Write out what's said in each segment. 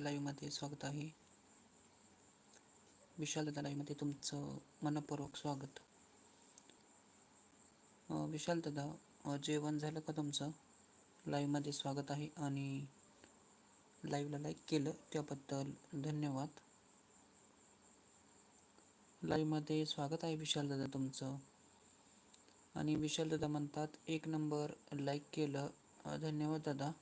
लाईव्हमध्ये स्वागत आहे. विशाल दादा लाईव्हमध्ये तुमचं मनपूर्वक स्वागत. विशाल दादा जेवण झालं का तुमचं? लाईव्हमध्ये स्वागत आहे आणि लाईव्हला लाईक केलं त्याबद्दल धन्यवाद. लाईव्हमध्ये स्वागत आहे विशाल दादा तुमचं. आणि विशाल दादा म्हणतात एक नंबर लाईक केलं. धन्यवाद दादा.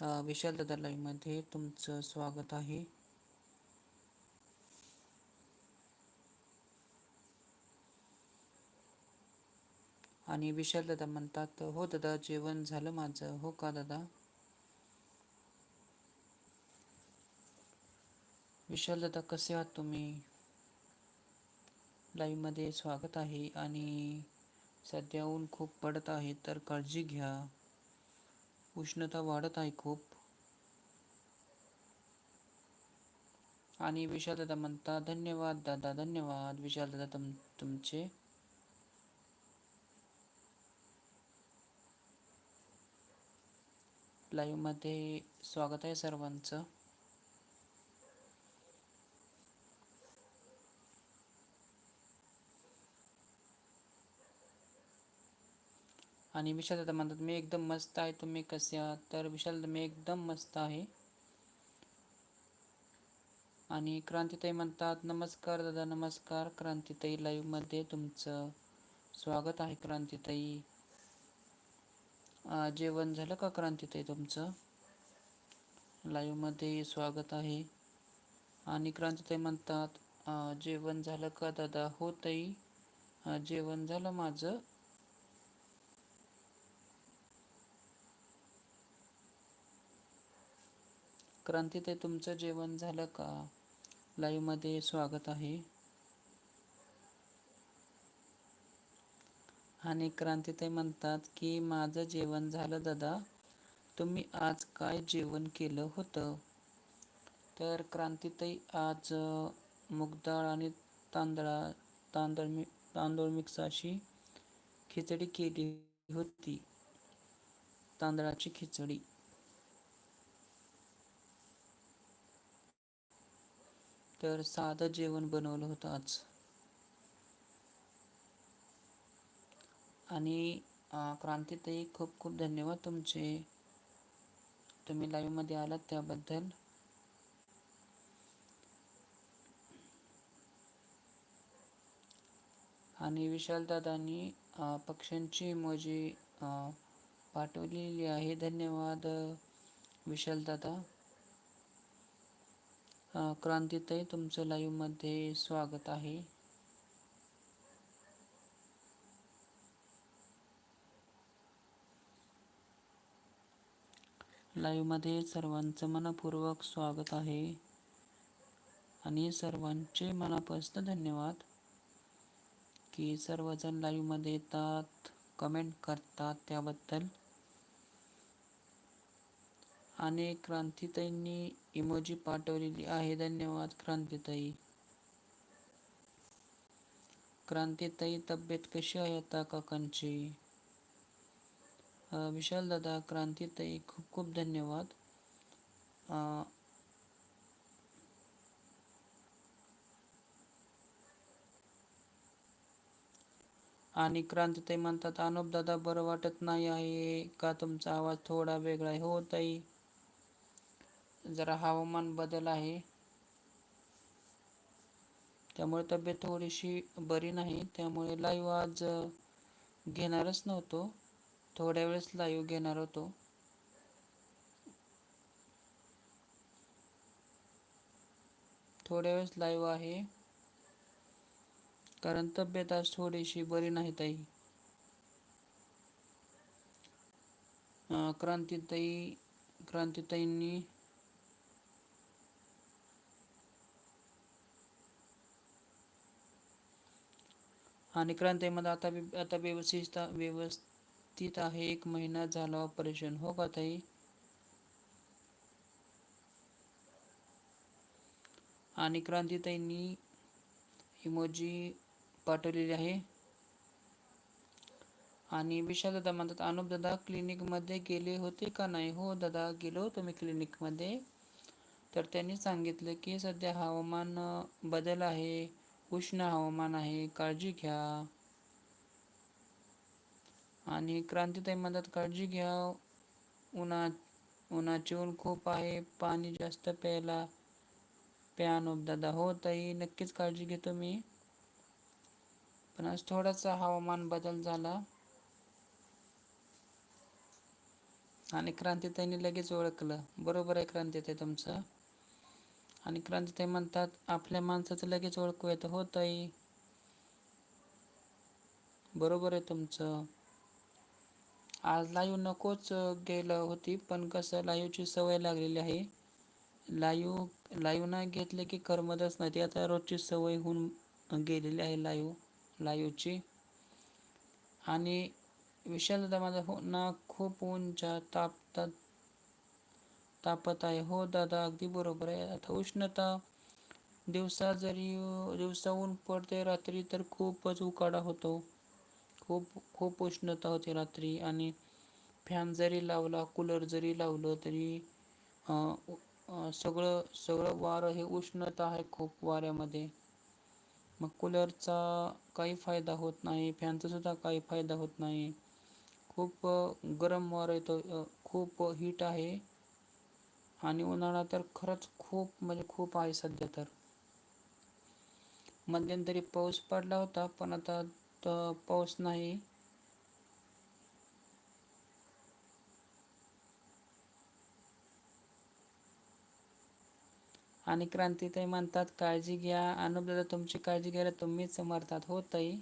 विशाल दादा लाईव्हमध्ये तुमचं स्वागत आहे. आणि विशाल दादा म्हणतात हो दादा जेवण झालं माझं. हो का दादा? विशाल दादा कसे आहात तुम्ही? लाईव्हमध्ये स्वागत आहे आणि सध्या ऊन खूप पडत आहे तर काळजी घ्या. उष्णता वाढत आहे खूप. आणि विशाल दादा म्हणता धन्यवाद दादा धन्यवाद. विशाल दादा तुम तुमचे? लाईव्हमध्ये स्वागत आहे सर्वांचं. आणि विशाल दादा म्हणतात मी एकदम मस्त आहे तुम्ही कसे आहात? तर विशाल दादा मी एकदम मस्त आहे. आणि क्रांतीताई म्हणतात नमस्कार दादा नमस्कार. क्रांतीताई लाईव्हमध्ये तुमचं स्वागत आहे क्रांतीताई. जेवण झालं का क्रांतीताई तुमचं? लाईव्हमध्ये स्वागत आहे. आणि क्रांतीताई म्हणतात जेवण झालं का दादा? हो ताई. जेवण झालं माझं. क्रांतीताई तुमचं जेवण झालं का? लाईव्हमध्ये स्वागत आहे. आणि क्रांतीताई म्हणतात की माझं जेवण झालं दादा. तुम्ही आज काय जेवण केलं होतं? तर क्रांतीताई आज अ, डाळ आणि तांदळा तांदळ मि तांदूळ मिक्साशी खिचडी केली होती. तांदळाची खिचडी. तर साधं जेवण बनवलं होतं आज. आणि क्रांतीतही क्रांतीताई खूप खूप धन्यवाद तुमचे. तुम्ही लाईव्हमध्ये आलात त्याबद्दल. आणि विशाल दादांनी अं, पक्ष्यांची इमोजी पाठवलेली आहे. धन्यवाद विशाल दादा. क्रांतीताई तुमचं लाईव्हमध्ये स्वागत आहे. लाईव्हमध्ये सर्वांचं मनपूर्वक स्वागत आहे. आणि सर्वांचे मनापासून धन्यवाद. की सर्वजण लाईव्हमध्ये येतात कमेंट करतात त्याबद्दल. आणि क्रांतीताईंनी इमोजी पाठवलेली आहे. धन्यवाद क्रांतीताई. क्रांतीताई तब्येत कशी आहे आता काकांची? विशाल दादा क्रांतीताई खूप खूप धन्यवाद. आणि क्रांतीताई म्हणतात अनुप दादा बरं वाटत नाही आहे का? तुमचा आवाज थोडा वेगळा आहे. हो ताई. जरा हवामान बदल आहे. त्यामुळे तब्येत थोडीशी बरी नाही. त्यामुळे लाईव्ह आज घेणारच नव्हतो. थोड्या वेळेस लाईव्ह घेणार होतो. थोड्या वेळेस लाईव्ह आहे. कारण तब्येत आज थोडीशी बरी नाही ताई. क्रांतीताई क्रांतीताईंनी आणि क्रांतीमध्ये आता आता व्यवस्थित व्यवस्थित आहे. एक महिना झाला ऑपरेशन हो का ताई? आणि क्रांतीताईंनी इमोजी पाठवलेली आहे. आणि विशाल दादा म्हणतात अनुप दादा क्लिनिकमध्ये गेले होते का नाही? हो दादा गेलो होतो मी क्लिनिकमध्ये तर त्यांनी सांगितलं की सध्या हवामान बदल आहे. उष्ण हवामान आहे काळजी घ्या. आणि क्रांतीताई म्हणतात काळजी घ्या उन्हा उन्हाचे ऊन खूप आहे पाणी जास्त प्यायला प्या दादा. हो ताई नक्कीच काळजी घेतो मी. पण आज थोडासा हवामान बदल झाला. आणि क्रांतीताईने लगेच ओळखलं. बरोबर आहे क्रांतीताई तुमचं? आणि क्रांतीताई म्हणतात आपल्या माणसाचं लगेच ओळखू येतं हो ताई. बरोबर आहे तुमचं. आज लाईव्ह नकोच गेलं होती पण कसं लाईव्हची सवय लागलेली आहे. लाईव्ह लाईव्ह ना घेतले की करमतच नाही. ती आता रोजची सवय होऊन गेलेली आहे लाईव्ह लाईव्हची आणि विशाल माझा हो ना खूप उंच तापतात तापत आहे. हो दादा अगदी बरोबर आहे. आता उष्णता दिवसा जरी दिवसा ऊन पडते रात्री तर खूपच उकाडा होतो. खूप खूप उष्णता होते रात्री. आणि फॅन जरी लावला कूलर जरी लावलं तरी सगळं सगळं वारं हे उष्णता आहे खूप वाऱ्यामध्ये. मग कूलरचा काही फायदा होत नाही. फॅनचासुद्धा काही फायदा होत नाही. खूप गरम वारं येतो. खूप हीट आहे. आणि उन्हाळा तर खरंच खूप म्हणजे खूप आहे सध्या तर. मध्यंतरी पाऊस पडला होता पण आता पाऊस नाही. आणि क्रांतीताई म्हणतात काळजी घ्या. अनुपदादा तुमची काळजी घ्यायला तुम्हीच समर्थात होतही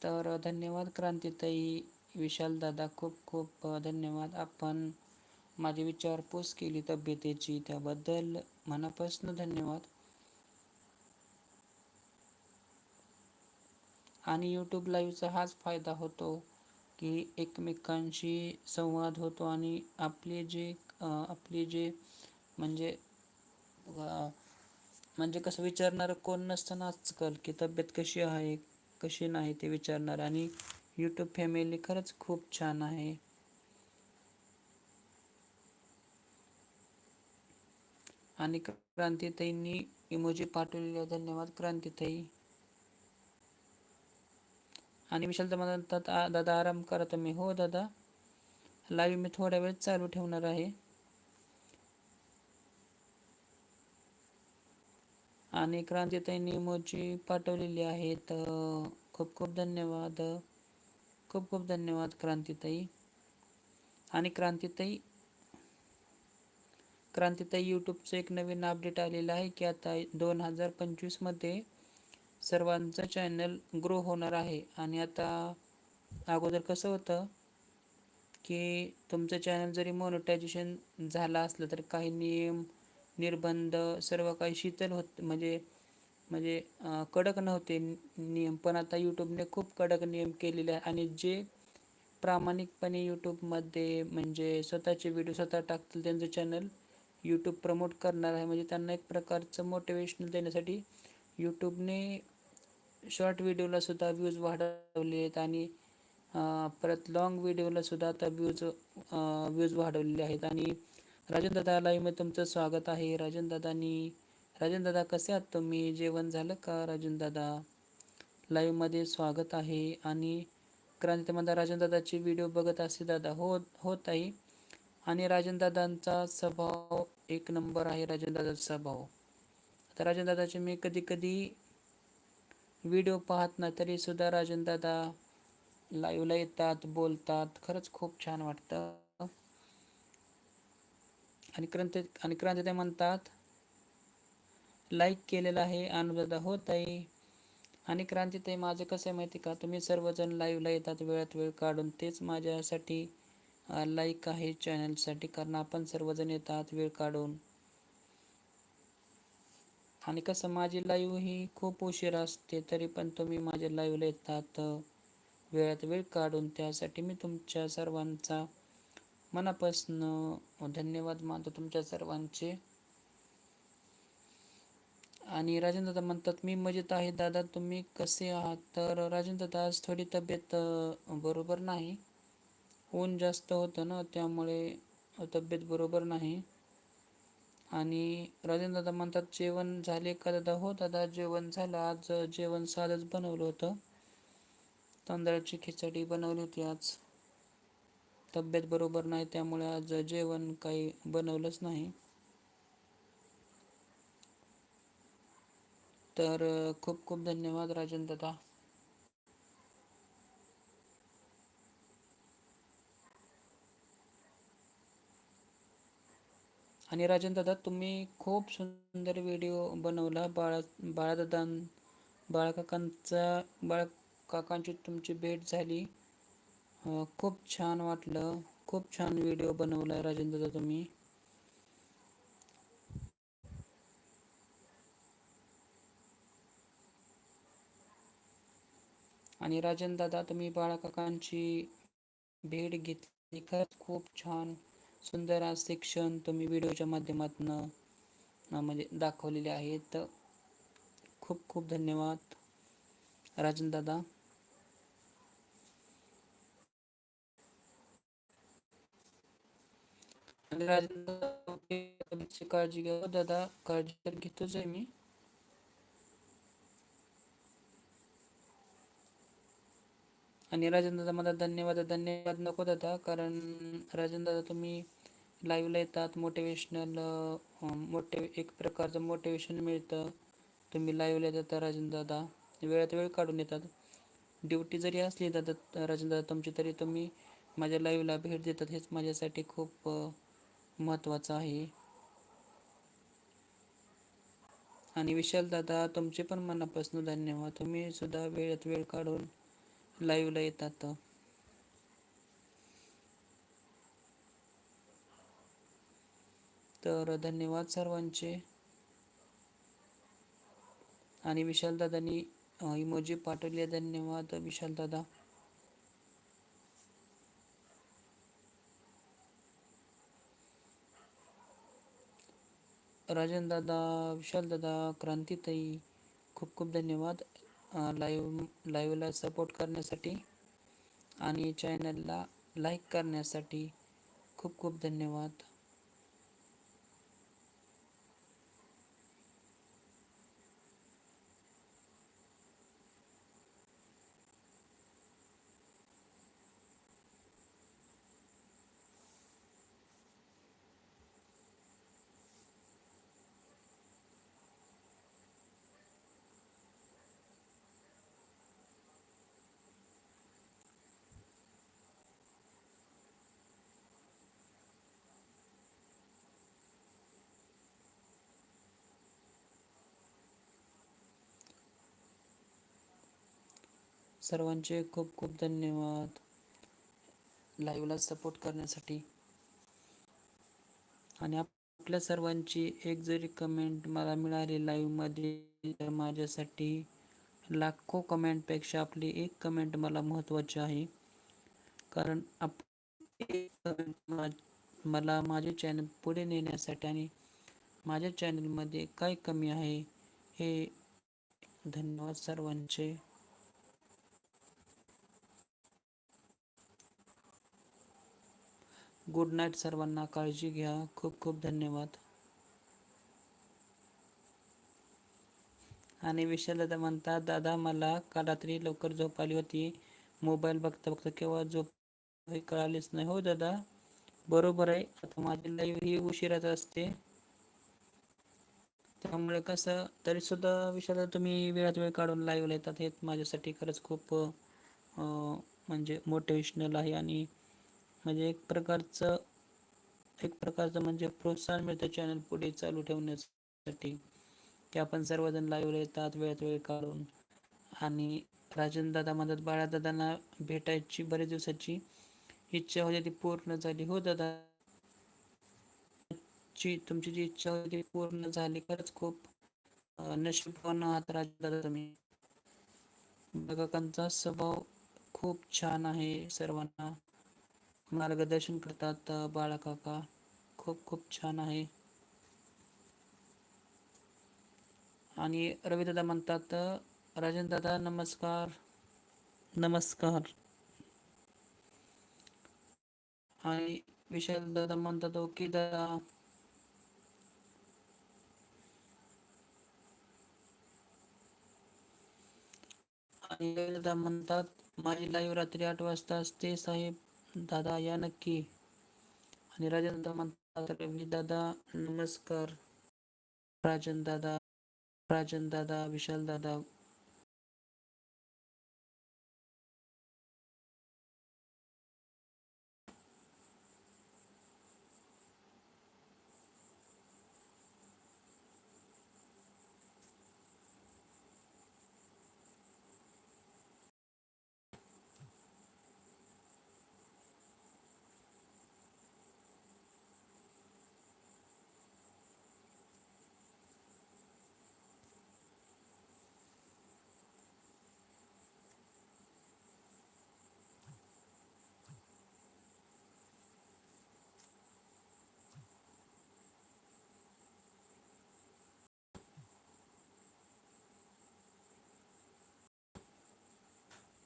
तर धन्यवाद क्रांतीताई विशाल दादा खूप खूप धन्यवाद. आपण माझी विचारपूस केली तब्येतीची त्याबद्दल मनापासून धन्यवाद. आणि यूट्यूब लाईव्हचा हाच फायदा होतो की एकमेकांशी संवाद होतो आणि आपले जे आपली जे म्हणजे म्हणजे कसं विचारणारं कोण नसतं आजकाल की तब्येत कशी आहे कशी नाही ते विचारणार. आणि यूट्यूब फॅमिली खरंच खूप छान आहे. आणि क्रांतीताईंनी इमोजी पाठवलेले धन्यवाद क्रांतीताई. आणि विशाल म्हणतात दादा आराम करा तुम्ही. हो दादा. लाईव्ह मी थोड्या वेळ चालू ठेवणार आहे. आणि क्रांतीताईंनी इमोजी पाठवलेली आहेत. खूप खूप धन्यवाद. खूप खूप धन्यवाद क्रांतीताई. आणि क्रांतीताई क्रांतीताई यूट्यूबचं एक नवीन अपडेट आलेलं आहे की आता दोन हजार पंचवीसमध्ये सर्वांचं चॅनल ग्रो होणार आहे. आणि आता अगोदर कसं होतं की तुमचं चॅनल जरी मोनोटायझेशन झालं असलं तर काही नियम निर्बंध सर्व काही शीतल होत म्हणजे म्हणजे कडक नव्हते नियम पण आता यूट्यूबने खूप कडक नियम केलेले आहे आणि जे प्रामाणिकपणे यूट्यूबमध्ये म्हणजे स्वतःचे व्हिडिओ स्वतः टाकतील त्यांचं चॅनल यूट्यूब प्रमोट करणार आहे. म्हणजे त्यांना एक प्रकारचं मोटिवेशनल देण्यासाठी यूट्यूबने शॉर्ट व्हिडिओलासुद्धा व्ह्यूज वाढवले आहेत. आणि परत लॉंग व्हिडिओलासुद्धा आता व्ह्यूज व्ह्यूज वाढवलेले आहेत. आणि राजन दादा लाईव्हमध्ये तुमचं स्वागत आहे. राजन दादानी राजन दादा कसे आहात तुम्ही? जेवण झालं का राजन दादा लाईव्हमध्ये स्वागत आहे आणि क्रांतीमध्ये राजन दादाची व्हिडिओ बघत असे दादा. हो होत आहे आणि राजन दादांचा स्वभाव एक नंबर आहे राजन दादाचा स्वभाव. आता राजन दादाचे मी कधी कधी व्हिडिओ पाहत नाही तरी सुद्धा राजन दादा लाईव्हला येतात बोलतात. खरंच खूप छान वाटतं. आणि क्रांती आणि क्रांती म्हणतात लाईक केलेलं आहे अनुदादा होत आहे. आणि क्रांतीताई माझं कसं आहे माहिती का? तुम्ही सर्वजण लाईव्हला येतात वेळात वेळ काढून. तेच माझ्यासाठी लाईक आहे चॅनलसाठी कारण आपण सर्वजण येतात वेळ काढून. आणि कसं माझी लाईव्ह ही खूप उशीर असते तरी पण तुम्ही माझ्या लाईव्हला येतात वेळात वेळ काढून. त्यासाठी मी तुमच्या सर्वांचा मनापासून धन्यवाद मानतो. तुमच्या सर्वांचे आणि राजेंद्र दादा म्हणतात मी मजेत आहे दादा तुम्ही कसे आहात? तर राजेंद्र दादा आज थोडी तब्येत बरोबर नाही. ऊन जास्त होतं ना त्यामुळे तब्येत बरोबर नाही. आणि राजेंद्र दादा म्हणतात जेवण झाले का दादा? हो दादा जेवण झालं. आज जेवण साधंच बनवलं होतं. तांदळाची खिचडी बनवली होती आज. तब्येत बरोबर नाही त्यामुळे आज जेवण काही बनवलंच नाही. तर खूप खूप धन्यवाद राजेंद्र दादा. आणि राजेंद्र दादा तुम्ही खूप सुंदर व्हिडिओ बनवला. बाळा बाळादादा बाळकाकांचा बाळ काकांची तुमची भेट झाली. खूप छान वाटलं. खूप छान व्हिडिओ बनवला राजेंद्र दादा तुम्ही. आणि राजन दादा तुम्ही बाळकाकांची भेट घेतली. खरंच खूप छान सुंदर आज शिक्षण तुम्ही व्हिडिओच्या माध्यमातून म्हणजे दाखवलेले आहेत. खूप खूप धन्यवाद राजन दादा राजन दादा काळजी घ्या. हो, दादा काळजी तर घेतोच आहे मी. आणि राजेंद्रदा दादा मला धन्यवाद धन्यवाद नको दादा. कारण राजेंद्र दादा तुम्ही लाईव्हला येतात मोटिवेशनल मोठे एक प्रकारचं मोटिवेशन मिळतं. तुम्ही लाईव्हला येतात राजेंद्र दादा. वेळात वेळ काढून येतात. ड्युटी जरी असली दादा राजेंद्र दादा तुमची तरी तुम्ही माझ्या लाईव्हला भेट देतात. हेच माझ्यासाठी खूप महत्त्वाचं आहे. आणि विशाल दादा तुमचे पण मनापासून धन्यवाद. तुम्ही सुद्धा वेळात वेळ काढून लाईव्हला येतात. तर धन्यवाद सर्वांचे. आणि विशालदादांनी इमोजी पाठवले. धन्यवाद विशाल दादा. राजन दादा विशाल दादा क्रांतीताई खूप खूप धन्यवाद. लाईव्ह लाईव्हला सपोर्ट करण्यासाठी आणि चॅनलला लाईक करण्यासाठी खूप खूप धन्यवाद. सर्वांचे खूप खूप धन्यवाद. लाईव्हला सपोर्ट करण्यासाठी. आणि आपल्या सर्वांची एक जरी कमेंट मला मिळाली लाईव्हमध्ये तर माझ्यासाठी लाखो कमेंटपेक्षा आपली एक कमेंट मला महत्त्वाची आहे. कारण आप एक कमेंट मला माझे चॅनल पुढे नेण्यासाठी आणि माझ्या चॅनलमध्ये काय कमी आहे हे धन्यवाद सर्वांचे. गुड नाईट सर्वांना. काळजी घ्या. खूप खूप धन्यवाद. आणि विशाल दादा म्हणतात दादा मला काल रात्री लवकर झोप आली होती. मोबाईल बघता बघता केव्हा झोप हे कळालीच नाही. हो दादा बरोबर आहे. आता माझी लाईव्ह ही उशिराच असते. त्यामुळे कसं तरी सुद्धा विशाल तुम्ही वेळात वेळ काढून लाईव्ह येतात. हे माझ्यासाठी खरंच खूप म्हणजे मोटिवेशनल आहे. आणि म्हणजे एक प्रकारचं एक प्रकारचं म्हणजे प्रोत्साहन मिळतं चॅनल पुढे चालू ठेवण्यासाठी. की आपण सर्वजण लाईव्हला येतात वेळात वेळ काढून. आणि राजनदादा म्हणतात बाळादादांना भेटायची बरेच दिवसाची इच्छा होती ती पूर्ण झाली. हो दादा. ची तुमची जी इच्छा होती ती पूर्ण झाली. खरंच खूप नशीबवान आहात राजदादा तुम्ही. बघकांचा स्वभाव खूप छान आहे सर्वांना. मार्गदर्शन करतात बाळा काका खूप खूप छान आहे. आणि रवी दादा म्हणतात राजन दादा नमस्कार. नमस्कार. आणि विशाल दादा म्हणतात ओके दादा. आणि दादा म्हणतात माझी लाईव्ह रात्री आठ वाजता असते साहेब. दादा या नक्की. आणि राजन दादा म्हणतात मी दादा नमस्कार. राजन दादा राजन दादा विशाल दादा